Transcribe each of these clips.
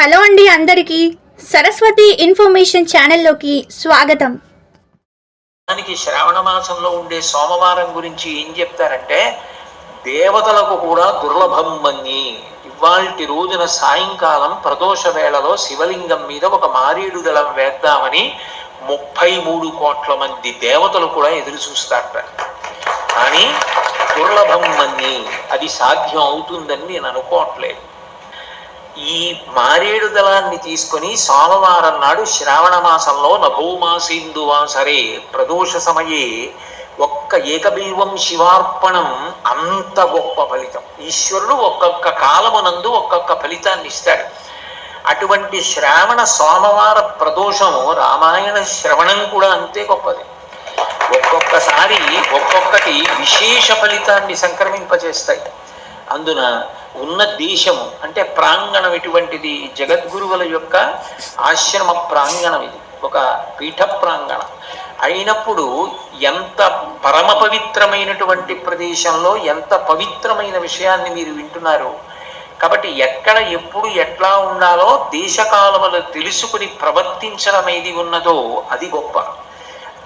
Hello అండి అందరికీ Saraswati information ఛానల్లోకి స్వాగతం. దానికి శ్రావణ మాసంలో ఉండే సోమవారం గురించి ఏం చెప్తారంటే దేవతలకు కూడా దుర్లభం మన్ని. ఇవాల్టి రోజున సాయంకాలం ప్రదోష వేళలో శివలింగం మీద ఒక మారీడు దళం వేద్దామని ముప్పై మూడు కోట్ల మంది దేవతలు కూడా ఎదురు చూస్తారట. కానీ దుర్లభం మన్ని అది సాధ్యం అవుతుందని నేను అనుకోవట్లేదు. ఈ మారేడు దళాన్ని తీసుకొని సోమవారం నాడు శ్రావణ మాసంలో నభోమాసేందువా సరే ప్రదోష సమయే ఒక్క ఏకబిల్వం శివార్పణం అంత గొప్ప ఫలితం. ఈశ్వరుడు ఒక్కొక్క కాలమునందు ఒక్కొక్క ఫలితాన్ని ఇస్తాడు. అటువంటి శ్రావణ సోమవార ప్రదోషము రామాయణ శ్రవణం కూడా అంతే గొప్పది. ఒక్కొక్కసారి ఒక్కొక్కటి విశేష ఫలితాన్ని సంక్రమింపజేస్తాయి. అందున ఉన్న దేశము అంటే ప్రాంగణం ఎటువంటిది జగద్గురువుల యొక్క ఆశ్రమ ప్రాంగణం ఇది. ఒక పీఠ ప్రాంగణం. అయినప్పుడు ఎంత పరమ పవిత్రమైనటువంటి ప్రదేశంలో ఎంత పవిత్రమైన విషయాన్ని మీరు వింటున్నారు కాబట్టి ఎక్కడ ఎప్పుడు ఎట్లా ఉండాలో దేశకాలములు తెలుసుకుని ప్రవర్తించడం ఏది ఉన్నదో అది గొప్ప.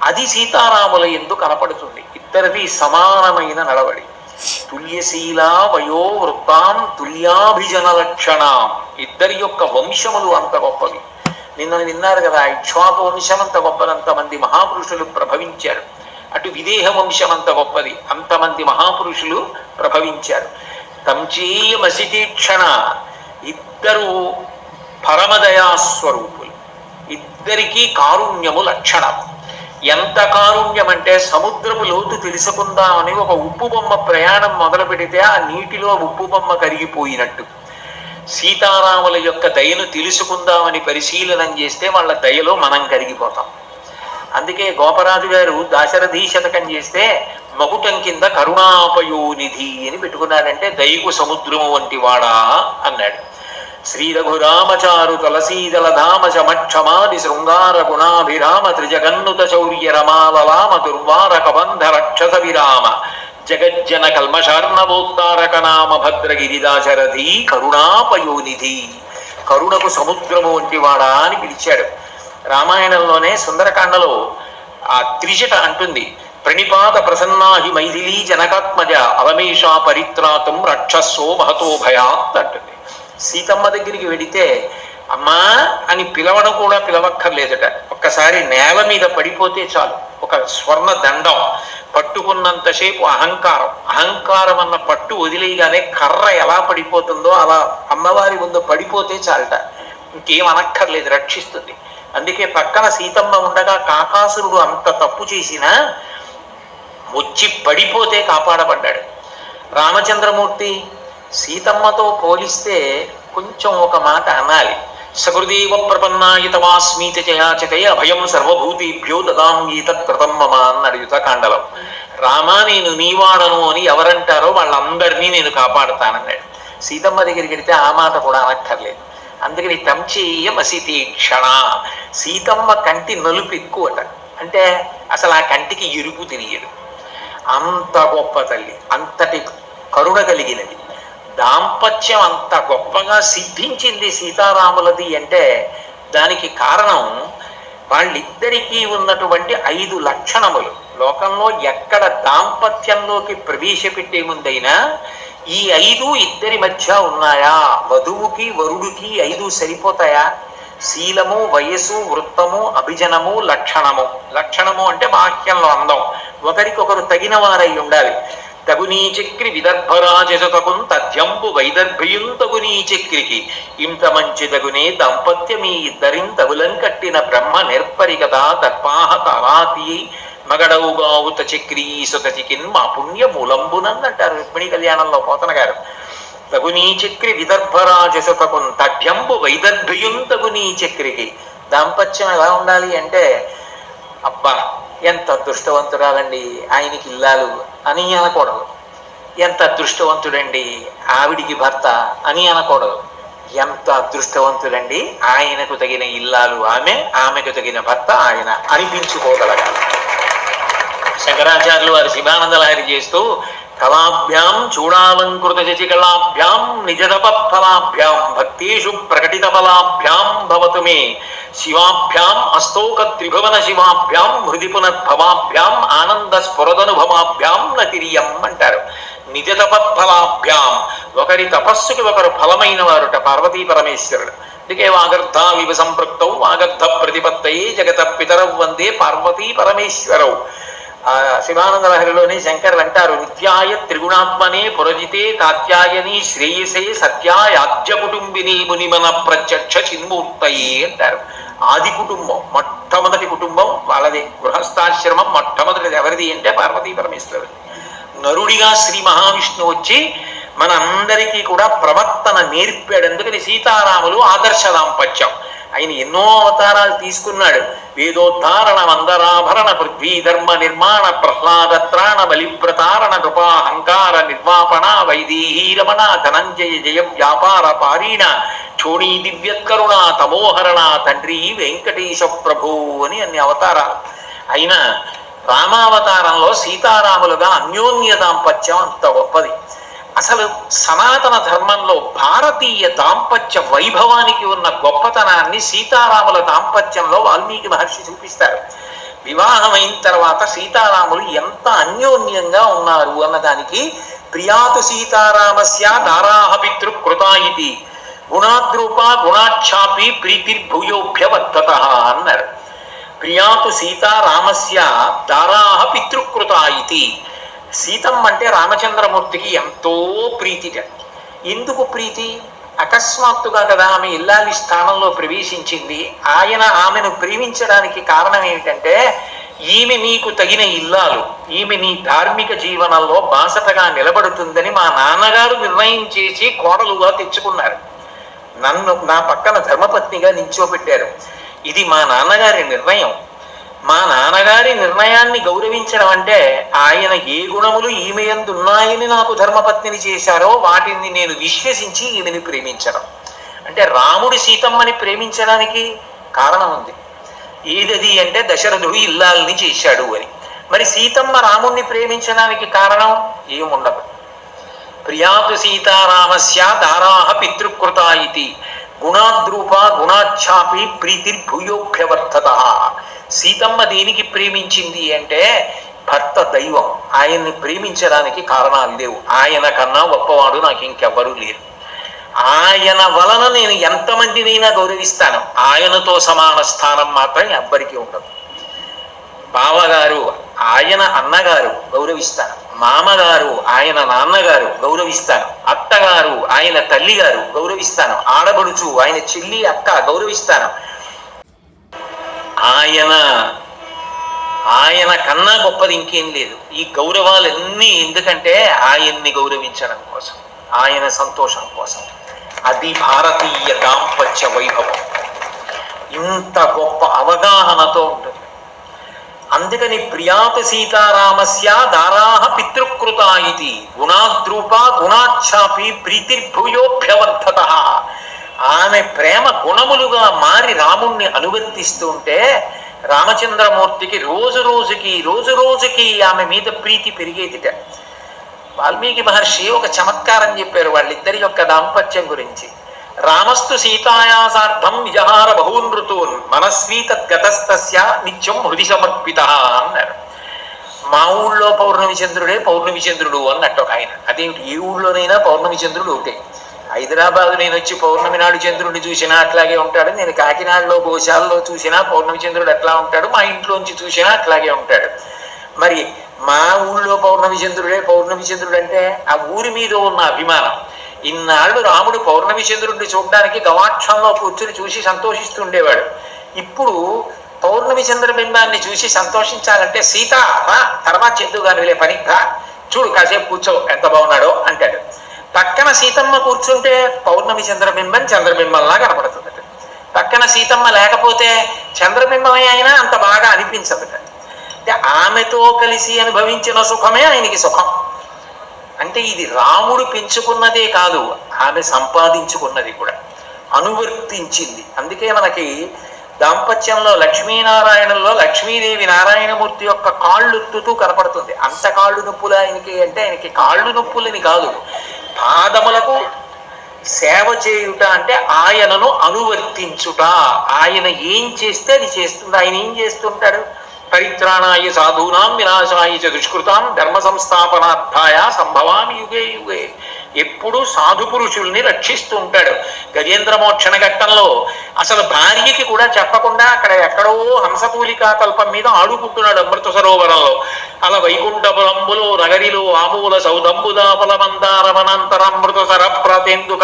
అది సీతారాముల ఎందు కనపడుతుంది. ఇద్దరిది సమానమైన నడవడి. తుల్యశీల వయో వృత్తాం తుల్యాభిజన లక్షణాం. ఇద్దరి యొక్క వంశములు అంత గొప్పవి. నిన్న విన్నారు కదా ఇక్ష్వాకు వంశం అంత గొప్పదంత మంది మహాపురుషులు ప్రభవించారు. అటు విదేహ వంశం అంత గొప్పది అంతమంది మహాపురుషులు ప్రభవించారు. తంచీయమసితీక్షణ ఇద్దరు పరమదయాస్వరూపులు. ఇద్దరికీ కారుణ్యము లక్షణం. ఎంత కారుణ్యం అంటే సముద్రపు లోతు తెలుసుకుందామని ఒక ఉప్పు బొమ్మ ప్రయాణం మొదలు పెడితే ఆ నీటిలో ఉప్పు బొమ్మ కరిగిపోయినట్టు. సీతారాముల యొక్క దయను తెలుసుకుందామని పరిశీలనం చేస్తే వాళ్ళ దయలో మనం కరిగిపోతాం. అందుకే గోపరాజు గారు దాశరథి శతకం చేస్తే మకుటం కింద కరుణాపయోనిధి అని పెట్టుకున్నారంటే దయకు సముద్రము వంటి వాడా అన్నాడు. శ్రీ రఘురామచారు తులసీదల ధామ చమక్షమాది శృంగార గుణాభిరామ త్రిజగన్నుత శౌర్య రమాలలామ దుర్వార కబంధ రక్షస విరామ. జగజ్జన కల్మషార్ణవోత్తారక నామ భద్రగిరిదాశరథి కరుణాపయోనిధి. కరుణకు సముద్రము వంటి వాడా అని పిలిచాడు. రామాయణంలోనే సుందరకాండలో ఆ త్రిజట అంటుంది. ప్రణిపాత ప్రసన్నాహి మైథిలీ జనకాత్మజ అవమేషా పరిత్రాతం రక్షస్సో మహతో భయాత్ అంటుంది. సీతమ్మ దగ్గరికి వెడితే అమ్మా అని పిలవడం కూడా పిలవక్కర్లేదట. ఒక్కసారి నేల మీద పడిపోతే చాలు. ఒక స్వర్ణ దండం పట్టుకున్నంతసేపు అహంకారం. అహంకారం అన్న పట్టు వదిలేయగానే కర్ర ఎలా పడిపోతుందో అలా అమ్మవారి ముందు పడిపోతే చాలట. ఇంకేం అనక్కర్లేదు రక్షిస్తుంది. అందుకే పక్కన సీతమ్మ ఉండగా కాకాసురుడు అంత తప్పు చేసినా వచ్చి పడిపోతే కాపాడబడ్డాడు రామచంద్రమూర్తి సీతమ్మతో పోలిస్తే కొంచెం ఒక మాట అనాలి. సకృదేవ ప్రపన్నాయితమాస్మీత చయాచకై అభయం సర్వభూతిభ్యో దదాంగీతత్కృతం మమ అన్నాడు కాండలం. రామా నేను నీవాడను అని ఎవరంటారో వాళ్ళందరినీ నేను కాపాడుతానన్నాడు. సీతమ్మ దగ్గరికి వెడితే ఆ మాట కూడా అనక్కర్లేదు. అందుకని తంచేయమసి తీక్షణ సీతమ్మ కంటి నలుపు ఎక్కువట. అంటే అసలు ఆ కంటికి ఎరుపు తెలియదు. అంత గొప్ప తల్లి అంతటి కరుణ కలిగినది. దాంపత్యం అంత గొప్పగా సిద్ధించింది సీతారాములది అంటే దానికి కారణం వాళ్ళిద్దరికీ ఉన్నటువంటి ఐదు లక్షణములు. లోకంలో ఎక్కడ దాంపత్యంలోకి ప్రవేశపెట్టే ముందైనా ఈ ఐదు ఇద్దరి మధ్య ఉన్నాయా? వధువుకి వరుడికి ఐదు సరిపోతాయా? శీలము వయస్సు వృత్తము అభిజనము లక్షణము. లక్షణము అంటే బాహ్యంలో అందం. ఒకరికొకరు తగిన వారై ఉండాలి. తగునీ చక్రి విదర్భరాజసతకున్ తథ్యంబు వైదర్భయుం తగునీ చక్రికి ఇంత మంచి తగునే దంపత్యమీ ఇద్దరిం తగులం కట్టిన బ్రహ్మ నేర్పరి కదా తారాతి మగడవుగావుత చక్రీ సుతచికిన్ మా పుణ్య మూలంబునందంటారు రుక్మిణి కళ్యాణంలో పోతన గారు తగునీ చక్రి విదర్భరాజసతకున్ తథ్యంబు వైదర్భ్యుం తగునీ చక్రికి దాంపత్యం ఎలా ఉండాలి అంటే అబ్బా ఎంత అదృష్టవంతురాలండి ఆయనకి ఇల్లాలు అని అనకూడదు. ఎంత అదృష్టవంతుడండి ఆవిడికి భర్త అని అనకూడదు. ఎంత అదృష్టవంతుడండి ఆయనకు తగిన ఇల్లాలు ఆమె ఆమెకు తగిన భర్త ఆయన అనిపించుకోగలగాలి. శంకరాచార్యులు వారు శివానంద లహరి చేస్తూ కళాభ్యాం చూడాలంకృత శశికళాభ్యాం నిజతప ఫలాభ్యాం భక్తేషు ప్రకటిత ఫలాభ్యాం భవతు మే శివాభ్యాం అస్తోక త్రిభువన శివాభ్యాం హృది పునర్భవాభ్యాం ఆనంద స్ఫురదనుభవాభ్యాం నతిరియం అంటారు. నిజ తపత్ఫలాభ్యాం ఒకరి తపస్సుకి ఒకరు ఫలమైన వారుట పార్వతీ పరమేశ్వరుడు. అందుకే వాగర్ధ వివ సంపృక్తౌ వాగర్ధ ప్రతిపత్తయే జగత పితరౌ వందే పార్వతీ పరమేశ్వరౌ. ఆ శివానంద లహరిలోని శంకరులు అంటారు నిత్యాయ త్రిగుణాత్మనే పురజితే కాత్యాయని శ్రేయసే సత్యాయాజ్య కుటుంబిని మునిమన ప్రత్యక్ష చిన్మూర్తయే అంటారు. ఆది కుటుంబం మొట్టమొదటి కుటుంబం వాళ్ళది గృహస్థాశ్రమం మొట్టమొదటిది ఎవరిది అంటే పార్వతీ పరమేశ్వరుడు. నరుడిగా శ్రీ మహావిష్ణువు వచ్చి మనందరికీ కూడా ప్రవర్తన నేర్పాడు. అందుకని సీతారాములు ఆదర్శ దాంపత్యం. ఆయన ఎన్నో అవతారాలు తీసుకున్నాడు. వేదోద్ధారణ మందరాభరణ పృథ్వీ ధర్మ నిర్మాణ ప్రహ్లాదత్రాణ బలిప్రతారణ కృపాహంకార నిర్వాపణ వైదేహీ రమణ ధనంజయ జయ వ్యాపార పారీణ చోణీ దివ్యత్కరుణ తమోహరణ తండ్రి వెంకటేశ ప్రభు అని అన్ని అవతారాలు. అయినా రామావతారంలో సీతారాములుగా అన్యోన్య దాంపత్యం అంత గొప్పది. అసలు సనాతన ధర్మంలో భారతీయ దాంపత్య వైభవానికి ఉన్న గొప్పతనాన్ని సీతారాముల దాంపత్యంలో వాల్మీకి మహర్షి చూపిస్తారు. వివాహమైన తర్వాత సీతారాములు ఎంత అన్యోన్యంగా ఉన్నారు అన్నదానికి ప్రియాతు సీతారామస్య దారాహ పితృకృత ఇది. గుణాద్రూప గుణాఛాపి ప్రీతిర్భూయోభ్యవర్ధత అన్నారు. ప్రియాతు సీతారామస్య దారాహ పితృకృత ఇది. సీతమ్మ అంటే రామచంద్రమూర్తికి ఎంతో ప్రీతిట ఎందుకు ప్రీతి? అకస్మాత్తుగా కదా ఆమె ఇల్లాలి స్థానంలో ప్రవేశించింది. ఆయన ఆమెను ప్రేమించడానికి కారణం ఏమిటంటే ఈమె నీకు తగిన ఇల్లాలు ఈమె నీ ధార్మిక జీవనంలో బాసటగా నిలబడుతుందని మా నాన్నగారు నిర్ణయం చేసి కోడలుగా తెచ్చుకున్నారు. నన్ను నా పక్కన ధర్మపత్నిగా నిల్చోబెట్టారు ఇది మా నాన్నగారి నిర్ణయం. మా నాన్నగారి నిర్ణయాన్ని గౌరవించడం అంటే ఆయన ఏ గుణములు ఈమె ఉన్నాయని నాకు ధర్మపత్నిని చేశారో వాటిని నేను విశ్వసించి ఈమెని ప్రేమించడం. అంటే రాముడి సీతమ్మని ప్రేమించడానికి కారణం ఉంది. ఏదది అంటే దశరథుడు ఇల్లాలని చేశాడు అని. మరి సీతమ్మ రాముణ్ణి ప్రేమించడానికి కారణం ఏముండదు. ప్రియాతు సీతారామస్య దారాహ పితృకృత ఇది. గుణాద్రూప గుణాఛాపి ప్రీతిర్భూయోభ్యవర్ధత సీతమ్మ దేనికి ప్రేమించింది అంటే భర్త దైవం. ఆయన్ని ప్రేమించడానికి కారణాలు లేవు. ఆయన కన్నా గొప్పవాడు నాకు ఇంకెవ్వరూ లేరు. ఆయన వలన నేను ఎంతమందినైనా గౌరవిస్తాను. ఆయనతో సమాన స్థానం మాత్రం ఎవ్వరికీ ఉండదు. బావగారు ఆయన అన్నగారు గౌరవిస్తాను మామగారు ఆయన నాన్నగారు గౌరవిస్తాను. అత్తగారు ఆయన తల్లిగారు గౌరవిస్తాను. ఆడబడుచు ఆయన చెల్లి అక్క గౌరవిస్తాను. ఆయన ఆయన కన్నా గొప్పది ఇంకేం లేదు. ఈ గౌరవాలన్నీ ఎందుకంటే ఆయన్ని గౌరవించడం కోసం ఆయన సంతోషం కోసం. అది భారతీయ దాంపత్య వైభవం. ఇంత గొప్ప అవగాహనతో అందుకని ప్రియాత సీతారామస్య దారాహ పితృకృత ఇది. గుణాద్రూప గుణాఛాపి ప్రీతిర్భూయోభ్యవర్ధత ఆమె ప్రేమ గుణములుగా మారి రాముణ్ణి అనువర్తిస్తుంటే రామచంద్రమూర్తికి రోజు రోజుకి రోజు రోజుకి ఆమె మీద ప్రీతి పెరిగేదిట. వాల్మీకి మహర్షి ఒక చమత్కారం చెప్పారు వాళ్ళిద్దరి యొక్క దాంపత్యం గురించి. రామస్తు సీతాయాసార్థం విజహార బహూన్ ఋతూన్ మనస్వీ తద్గతస్తస్య నిత్యం హృది సమర్పిత అన్నారు. మా ఊళ్ళో పౌర్ణమి చంద్రుడే పౌర్ణమి చంద్రుడు అన్నట్టు ఒక ఆయన. అదేమిటి? ఏ ఊళ్ళోనైనా పౌర్ణమి చంద్రుడు ఒకటే. హైదరాబాద్ నేను వచ్చి పౌర్ణమి నాడు చంద్రుడిని చూసినా అట్లాగే ఉంటాడు. నేను కాకినాడలో గోశాలలో చూసినా పౌర్ణమి చంద్రుడు ఎట్లా ఉంటాడు. మా ఇంట్లోంచి చూసినా అట్లాగే ఉంటాడు. మరి మా ఊళ్ళో పౌర్ణమి చంద్రుడే పౌర్ణమి చంద్రుడు అంటే ఆ ఊరి మీద ఉన్న అభిమానం. ఇన్నాళ్ళు రాముడు పౌర్ణమి చంద్రుడిని చూడడానికి గవాక్షంలో కూర్చుని చూసి సంతోషిస్తుండేవాడు. ఇప్పుడు పౌర్ణమి చంద్రబింబాన్ని చూసి సంతోషించాలంటే సీత తర్వాత చందు గారు వెళ్ళే పని చూడు కాసేపు కూర్చో ఎంత బాగున్నాడో అంటాడు. పక్కన సీతమ్మ కూర్చుంటే పౌర్ణమి చంద్రబింబం చంద్రబింబంలా కనపడుతుంది పక్కన సీతమ్మ లేకపోతే చంద్రబింబమే అయినా అంత బాగా అనిపించదు అంటే ఆమెతో కలిసి అనుభవించిన సుఖమే ఆయనకి సుఖం. అంటే ఇది రాముడు పెంచుకున్నదే కాదు ఆమె సంపాదించుకున్నది కూడా. అనువర్తించింది. అందుకే మనకి దాంపత్యంలో లక్ష్మీనారాయణంలో లక్ష్మీదేవి నారాయణమూర్తి యొక్క కాళ్ళు ఉత్తుతూ కనపడుతుంది. అంత కాళ్ళు నొప్పులు ఆయనకి అంటే ఆయనకి కాళ్ళు నొప్పులని కాదు. పాదములకు సేవ చేయుట అంటే ఆయనను అనువర్తించుట. ఆయన ఏం చేస్తే అది చేస్తుంది? ఆయన ఏం చేస్తుంటాడు? పరిత్రాణాయ సాధూనాం వినాశాయ చ దుష్కృతాం ధర్మ సంస్థాపనార్థాయ సంభవామి యుగే యుగే. ఎప్పుడు సాధు పురుషుల్ని రక్షిస్తూ ఉంటాడు గజేంద్ర మోక్షణ ఘట్టంలో అసలు భార్యకి కూడా చెప్పకుండా అక్కడ ఎక్కడో హంసపూలికా కల్పం మీద ఆడుకుంటున్నాడు అమృత సరోవరంలో. అల వైకుంఠపురంబులో నగరిలో ఆమూల సౌదంబుదాపల మందారమనంతరమృత సర ప్రతేందు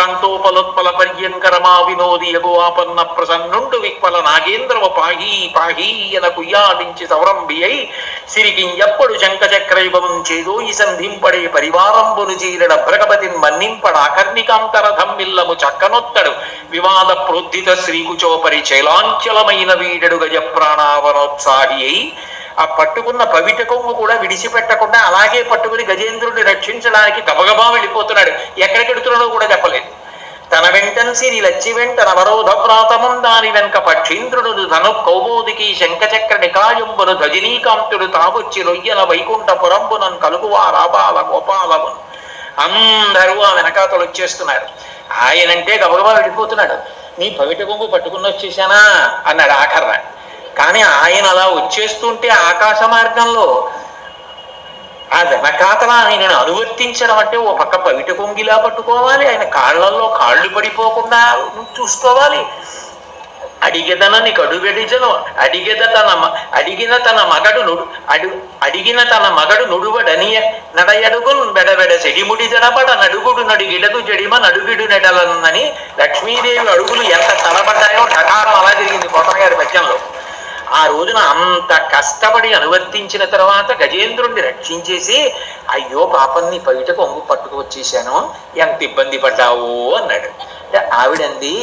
పర్యంకరమా వినోది యగువాపన్న ప్రసన్నుండు విక్పల నాగేంద్రవ పాహీ పాహీ అన కుయ్యాడించి సౌరంభి అయి సిరికింజప్పుడు శంఖచక్రయుగం చేదో ఈ సంధింపడే పరివారంబును చీరడ భ్రగపతిన్ మన్నింపడ అకర్ణికాంతరథం మిల్లము చక్కనొత్తడు. వివాద ప్రోద్ధిత శ్రీకుచోపరి చైలాంచలమైన వీడడు గజ ప్రాణావనోత్సాహి అయి ఆ పట్టుకున్న పవిట కొంగు కూడా విడిచిపెట్టకుండా అలాగే పట్టుకుని గజేంద్రుడిని రక్షించడానికి గబగబా వెళ్ళిపోతున్నాడు. ఎక్కడికి వెడుతున్నాడో కూడా చెప్పలేదు. తన వెంటన్ సిరి లచ్చి వెంట నవరోధప్రాతము దాని వెనక పక్షీంద్రుడు ధను కౌబోదికి శంఖచక్ర నికాయంబును ధజినీకాంతుడు తావొచ్చి రొయ్యల వైకుంఠ పురంబునన్ కలుగువా రాబాల గోపాలమును. అందరూ ఆ వెనకాతలు వచ్చేస్తున్నారు. ఆయనంటే గబగబా వెళ్ళిపోతున్నాడు. నీ పవిట కొంగు పట్టుకుని వచ్చేసానా అన్నాడు ఆఖర్రా. కానీ ఆయన అలా వచ్చేస్తుంటే ఆకాశ మార్గంలో ఆ వెనకాతల ఆయనను అనువర్తించడం అంటే ఓ పక్క పవిట కొంగిలా పట్టుకోవాలి ఆయన కాళ్ళల్లో కాళ్ళు పడిపోకుండా చూసుకోవాలి. అడిగెదనని కడుగడిజను అడిగెద తన మ- అడిగిన తన మగడు నుడు అడు అడిగిన తన మగడు నుడువడని నడయడుగున్ బెడబెడ చెడిముడి జడబడ నడుగుడు నడిగిడదు జడిమ నడుగిడు నెడలన్నని లక్ష్మీదేవి అడుగులు ఎంత తలబడ్డాయో ఢకారం అలా జరిగింది కోటగారి పద్యంలో ఆ రోజున అంత కష్టపడి అనువర్తించిన తర్వాత గజేంద్రుణ్ణి రక్షించేసి అయ్యో పాపన్ని బయటకు కొంగు పట్టుకువచ్చేసాను ఎంత ఇబ్బంది పడ్డావు? అన్నాడు. అంటే ఆవిడంది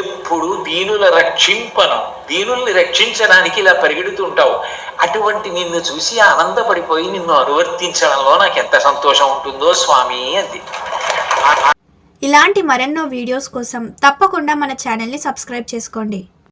ఎప్పుడు దీనుల రక్షింపను దీనుల్ని రక్షించడానికి ఇలా పరిగెడుతుంటావు. అటువంటి నిన్ను చూసి ఆనందపడిపోయి నిన్ను అనువర్తించడంలో నాకు ఎంత సంతోషం ఉంటుందో స్వామి అంది. ఇలాంటి మరెన్నో వీడియోస్ కోసం తప్పకుండా మన ఛానల్ని సబ్స్క్రైబ్ చేసుకోండి.